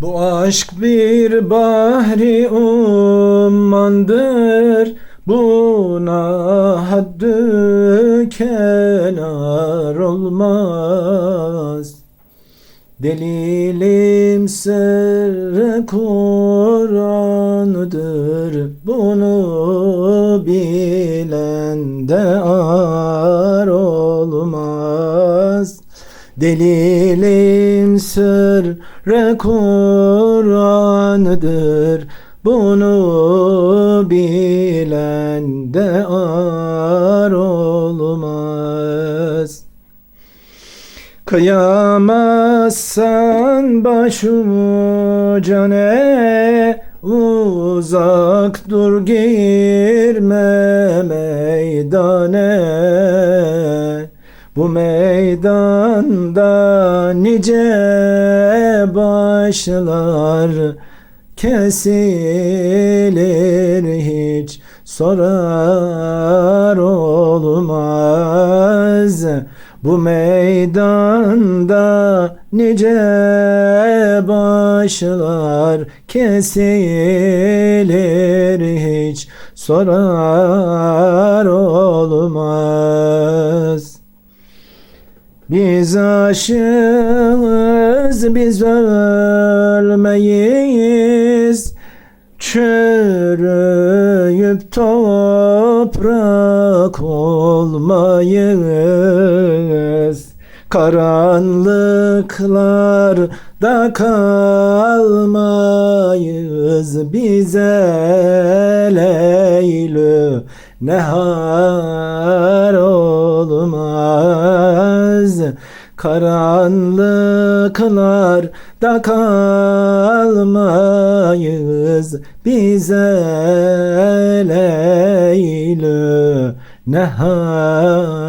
Bu aşk bir bahri ummandır. Buna haddü kenar olmaz. Delilim sırrı Kur'an'dır. Bunu bilen de ar olmaz Delilim sırrı Kur'an'dır. Bunu bilen de ar olmaz. Kıyamazsan başucane Uzak dur girme meydane Bu meydanda nice başlar Kesilir hiç sorar olmaz. Bu meydanda nice başlar Kesilir hiç sorar olmaz biz aşığız, biz ölmeyiz. Çürüyüp toprak olmayız. Karanlıklarda kalmayız bize Leylü nehar olmaz Karanlıklarda kalmayız. Bize Leylü nehar